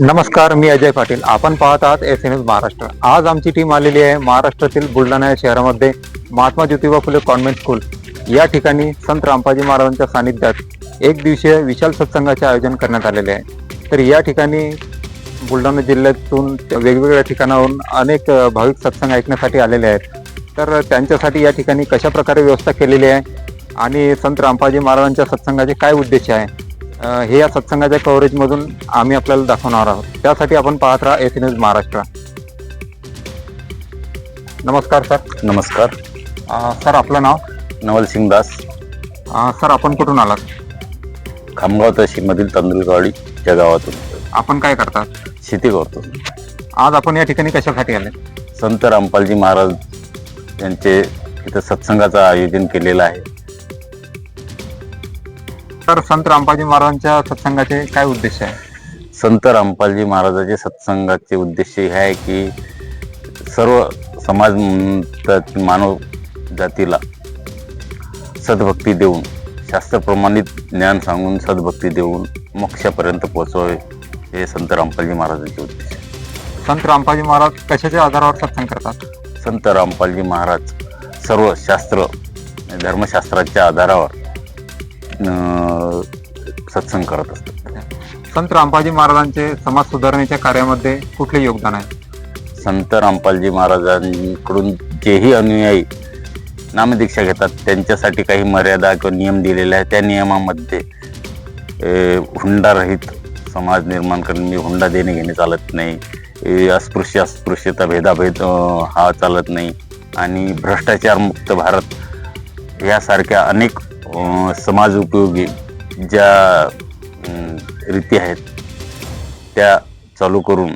नमस्कार मी अजय पाटील. आपण पाहत आहात एस एन एस महाराष्ट्र. आज आमची टीम आलेली आहे महाराष्ट्रातील बुलढाणा या शहरामध्ये महात्मा ज्योतिबा फुले कॉन्व्हेंट स्कूल या ठिकाणी संत रामपाजी महाराजांच्या सानिध्यात एक दिवसीय विशाल सत्संगाचे आयोजन करण्यात आलेले आहे. तर या ठिकाणी बुलढाणा जिल्ह्यातून वेगवेगळ्या ठिकाणाहून अनेक भाविक सत्संग ऐकण्यासाठी आलेले आहेत. तर त्यांच्यासाठी या ठिकाणी कशा प्रकारे व्यवस्था केलेली आहे आणि संत रामपाजी महाराजांच्या सत्संगाचे काय उद्देश आहे? हे या सत्संगाच्या कव्हरेजमधून आम्ही आपल्याला दाखवणार आहोत. त्यासाठी आपण पाहत राहा एस न्यूज महाराष्ट्र. नमस्कार सर. नमस्कार. अ, सर आपलं नाव? नवल सिंग दास. अ, सर आपण कुठून आलात? खामगाव तहसीलमधील तांदूळगावडी या गावातून. आपण काय करतात शेती करतो. आज आपण या ठिकाणी कशासाठी आले? संत रामपालजी महाराज यांचे इथं सत्संगाचं आयोजन केलेलं आहे. तर संत रामपाजी महाराजांच्या सत्संगाचे काय उद्देश आहे? संत रामपालजी महाराजाचे सत्संगाचे उद्देश हे आहे की सर्व समाज मानव जातीला सद्भक्ती देऊन शास्त्रप्रमाणित ज्ञान सांगून सद्भक्ती देऊन मोक्षापर्यंत पोहोचवावे हे संत रामपालजी महाराजांचे उद्देश आहे. संत रामपाजी महाराज कशाच्या आधारावर सत्संग करतात? संत रामपालजी महाराज सर्व शास्त्र धर्मशास्त्राच्या आधारावर सत्संग करत असतात. संत रामपाजी महाराजांचे समाज सुधारणेच्या कार्यामध्ये कुठले योगदान आहे? संत रामपालजी महाराजांकडून जेही अनुयायी नामदीक्षा घेतात त्यांच्यासाठी काही मर्यादा किंवा नियम दिलेले आहेत. त्या नियमामध्ये हुंडारहित समाज निर्माण करणे म्हणजे हुंडा देणे घेणे चालत नाही. अस्पृश्य अस्पृश्यता भेदाभेद हा चालत नाही. आणि भ्रष्टाचार मुक्त भारत यासारख्या अनेक समाज उपयोगी ज्या रीती आहेत त्या चालू करून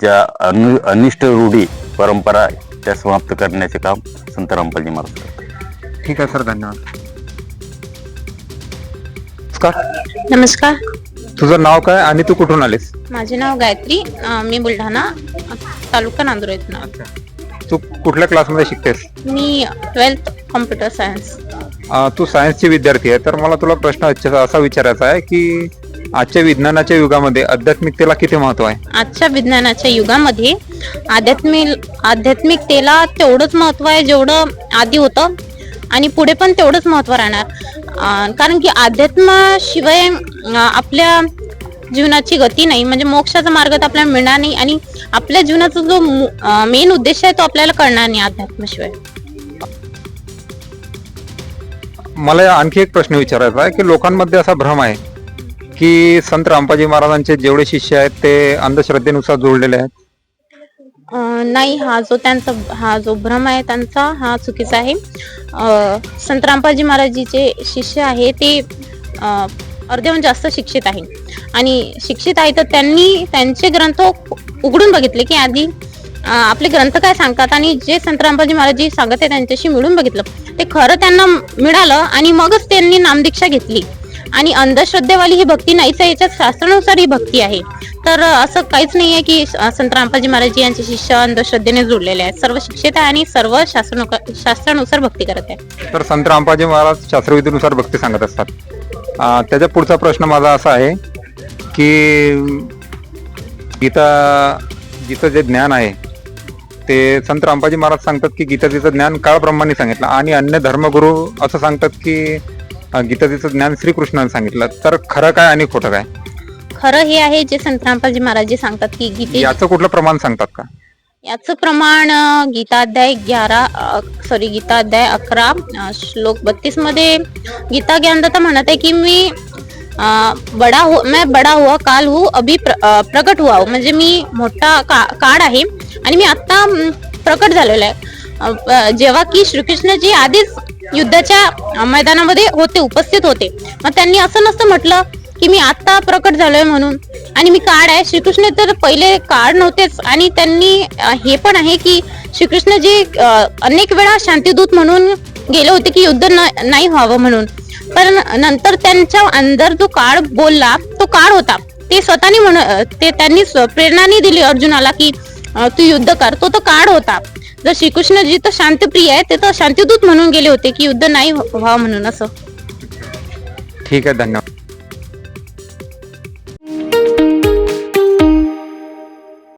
ज्या अनु अनिष्ट रूढी परंपरा त्या समाप्त करण्याचे काम संत रामपालजी महाराज करतात. ठीक आहे सर धन्यवाद. नमस्कार. नमस्कार. तुझं नाव काय आणि तू कुठून आलीस? माझे नाव गायत्री. अं, मी बुलढाणा तालुका नांदूर इथनं तू कुठल्या क्लासमध्ये शिकतेस? मी ट्वेल्थ कॉम्प्युटर सायन्स तू सायन्सची विद्यार्थी आहे तर मला तुला प्रश्न असा विचारायचा आहे की आजच्या विज्ञानाच्या युगामध्ये आध्यात्मिकतेला किती महत्त्व आहे? आजच्या विज्ञानाच्या युगामध्ये आध्यात्मिक आध्यात्मिकतेला तेवढंच महत्त्व आहे जेवढं आधी होतं आणि पुढे पण तेवढंच महत्त्व राहणार. कारण की अध्यात्माशिवाय आपल्या जीवनाची गती नाही म्हणजे मोक्षाचा मार्ग तर आपल्याला मिळणार नाही आणि आपल्या जीवनाचा जो मेन उद्देश आहे तो आपल्याला कळणार नाही अध्यात्माशिवाय मला आणखी एक प्रश्न विचारायचा आहे की लोकांमध्ये असा भ्रम आहे की संत रामपाजी महाराजांचे जेवढे शिष्य आहेत ते अंधश्रद्धेनुसार जोडलेले आहेत? नाही हा जो त्यांचा हा जो भ्रम आहे त्यांचा हा चुकीचा आहे. संत रामपाजी महाराजीचे शिष्य आहे ते अर्ध्याहून जास्त शिक्षित आहे आणि शिक्षित आहे तर त्यांनी त्यांचे ग्रंथ उघडून बघितले की आधी आपले ग्रंथ काय सांगतात आणि जे संत रामपाजी महाराजी सांगत आहे त्यांच्याशी मिळून बघितलं. ते खरं त्यांना मिळालं आणि मगच त्यांनी नामदीक्षा घेतली. आणि अंधश्रद्धेवाली ही भक्ती नाहीच तर याच्यात शास्त्रानुसार ही भक्ती आहे. तर असं काहीच नाही आहे की संत रामपाजी महाराज यांचे शिष्य अंधश्रद्धेने जुळलेले आहेत. सर्व शिक्षित आहे आणि सर्व शास्त्रानुसार भक्ती करत आहे. तर संत रामपाजी महाराज शास्त्रविधीनुसार भक्ती सांगत असतात. त्याच्या पुढचा प्रश्न माझा असा आहे की गीता गीता जे ज्ञान आहे ते संत रामपाजी महाराज सांगतात की गीताजीचं ज्ञान काळप्रमाणे सांगितलं आणि अन्य धर्मगुरू असं सांगतात की गीताजीचं ज्ञान श्रीकृष्णाने सांगितलं. तर खरं काय आणि खोटं काय? खरं हे आहे जे संत रामपालजी महाराज जे सांगतात की गीते याचं कुठलं प्रमाण सांगतात का? याचं प्रमाण अं, गीताध्याय ग्यारा सॉरी गीताध्याय अकरा अं, श्लोक बत्तीसमध्ये गीता ज्ञानदाता म्हणत आहे की मी अं, बडा हो मैं बडा हुआ काल हूँ अभी प्र, अं, प्रकट हुआ हूँ. म्हणजे मी मोठा का, काळ आहे. आणि मी आत्ता प्रकट झालेलो आहे. जेव्हा की श्रीकृष्णजी आधीच युद्धाच्या मैदानामध्ये होते उपस्थित होते. मग त्यांनी असं नसतं म्हटलं की मी आत्ता प्रकट झालोय म्हणून. आणि मी काळ आहे. श्रीकृष्ण तर पहिले काळ नव्हतेच. आणि त्यांनी हे पण आहे की श्रीकृष्णजी अनेक वेळा शांतीदूत म्हणून गेले होते की युद्ध न- नाही व्हावं म्हणून. पण नंतर त्यांच्या अंदर जो काळ बोलला तो काळ होता. ते स्वतःने म्हण ते त्यांनी स्व- प्रेरणाने दिली अर्जुनाला की तू युद्ध कर. तो तो काळ होता. जर श्रीकृष्णजी तर शांतप्रिय आहे ते तर शांतिदूत म्हणून गेले होते की युद्ध नाही व्हावं म्हणून असं. ठीक आहे धन्यवाद.